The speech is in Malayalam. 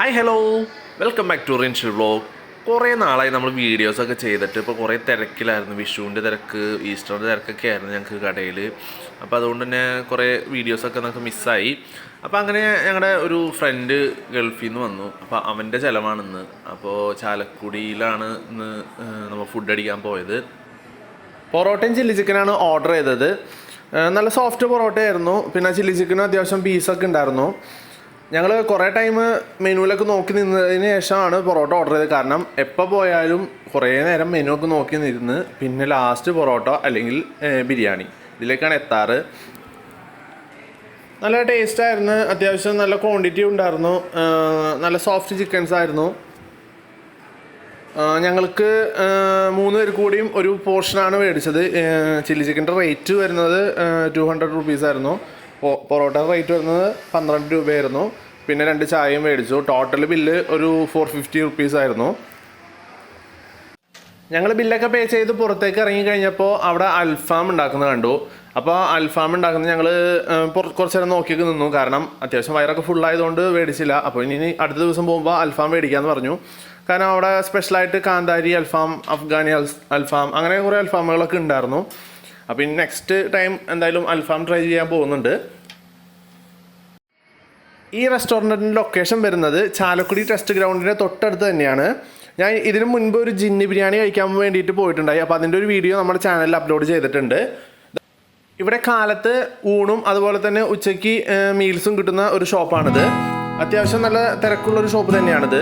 Hi hello welcome back to Rinsh vlog കുറേ നാളായി നമ്മൾ വീഡിയോസൊക്കെ ചെയ്തിട്ട് ഇപ്പോൾ കുറേ തിരക്കിലായിരുന്നു. വിഷുവിന്റെ തിരക്ക് ഈസ്റ്ററിന്റെ തിരക്കൊക്കെ ആയിരുന്നു ഞങ്ങൾക്ക് കടയിൽ. അപ്പോൾ അതുകൊണ്ട് തന്നെ കുറേ വീഡിയോസൊക്കെ നമുക്ക് മിസ്സായി അപ്പോൾ അങ്ങനെ ഞങ്ങളുടെ ഒരു ഫ്രണ്ട് ഗൾഫിൽ നിന്ന് വന്നു. അപ്പോൾ അവന്റെ ചിലവാണിന്ന്. അപ്പോൾ ചാലക്കുടിയിലാണ് ഇന്ന് നമ്മൾ ഫുഡ് അടിക്കാൻ പോയത്. പൊറോട്ടയും ചില്ലി ചിക്കനാണ് ഓർഡർ ചെയ്തത്. നല്ല സോഫ്റ്റ് പൊറോട്ടയായിരുന്നു. പിന്നെ ചില്ലി ചിക്കനും അത്യാവശ്യം പീസൊക്കെ ഉണ്ടായിരുന്നു. ഞങ്ങൾ കുറേ ടൈം മെനുവിലൊക്കെ നോക്കി നിന്നതിന് ശേഷമാണ് പൊറോട്ട ഓർഡർ ചെയ്തത്. കാരണം എപ്പോൾ പോയാലും കുറേ നേരം മെനുവൊക്കെ നോക്കി നിന്ന് പിന്നെ ലാസ്റ്റ് പൊറോട്ട അല്ലെങ്കിൽ ബിരിയാണി. ഇതിലേക്കാണ് എത്താറ്. നല്ല ടേസ്റ്റ് ആയിരുന്നു. അത്യാവശ്യം നല്ല ക്വാണ്ടിറ്റി ഉണ്ടായിരുന്നു. നല്ല സോഫ്റ്റ് ചിക്കൻസ് ആയിരുന്നു. ഞങ്ങൾക്ക് മൂന്ന് പേർ കൂടിയും ഒരു പോർഷനാണ് മേടിച്ചത്. ചില്ലി ചിക്കന്റെ റേറ്റ് വരുന്നത് ടു ഹൺഡ്രഡ് റുപ്പീസ് ആയിരുന്നു. പൊറോട്ട റേറ്റ് വരുന്നത് പന്ത്രണ്ട് രൂപയായിരുന്നു. പിന്നെ രണ്ട് ചായയും മേടിച്ചു. ടോട്ടൽ ബില്ല് ഒരു ഫോർ ഫിഫ്റ്റി റുപ്പീസ് ആയിരുന്നു. ഞങ്ങൾ ബില്ലൊക്കെ പേ ചെയ്ത് പുറത്തേക്ക് ഇറങ്ങി കഴിഞ്ഞപ്പോൾ അവിടെ അൽഫാം ഉണ്ടാക്കുന്നത് കണ്ടു. അപ്പോൾ അൽഫാം ഉണ്ടാക്കുന്നത് ഞങ്ങൾ കുറച്ച് നേരം നോക്കിയൊക്കെ നിന്നു. കാരണം അത്യാവശ്യം വയറൊക്കെ ഫുൾ ആയതുകൊണ്ട് മേടിച്ചില്ല. അപ്പോൾ ഇനി അടുത്ത ദിവസം പോകുമ്പോൾ അൽഫാം മേടിക്കാമെന്ന് പറഞ്ഞു. കാരണം അവിടെ സ്പെഷ്യലായിട്ട് കാന്താരി അൽഫാം അഫ്ഗാനി അൽഫാം അങ്ങനെ കുറേ അൽഫാമുകളൊക്കെ ഉണ്ടായിരുന്നു. അപ്പോൾ ഇനി നെക്സ്റ്റ് ടൈം എന്തായാലും അൽഫാം ട്രൈ ചെയ്യാൻ പോകുന്നുണ്ട്. ഈ റെസ്റ്റോറന്റിന്റെ ലൊക്കേഷൻ വരുന്നത് ചാലക്കുടി ടെസ്റ്റ് ഗ്രൗണ്ടിന്റെ തൊട്ടടുത്ത് തന്നെയാണ്. ഞാൻ ഇതിനു മുൻപ് ഒരു ജിന്നി ബിരിയാണി കഴിക്കാൻ വേണ്ടിയിട്ട് പോയിട്ടുണ്ടായി. അപ്പോൾ അതിന്റെ ഒരു വീഡിയോ നമ്മുടെ ചാനലിൽ അപ്ലോഡ് ചെയ്തിട്ടുണ്ട്. ഇവിടെ കാലത്ത് ഊണും അതുപോലെ തന്നെ ഉച്ചയ്ക്ക് മീൽസും കിട്ടുന്ന ഒരു ഷോപ്പാണിത് അത്യാവശ്യം നല്ല തിരക്കുള്ള ഒരു ഷോപ്പ് തന്നെയാണിത്.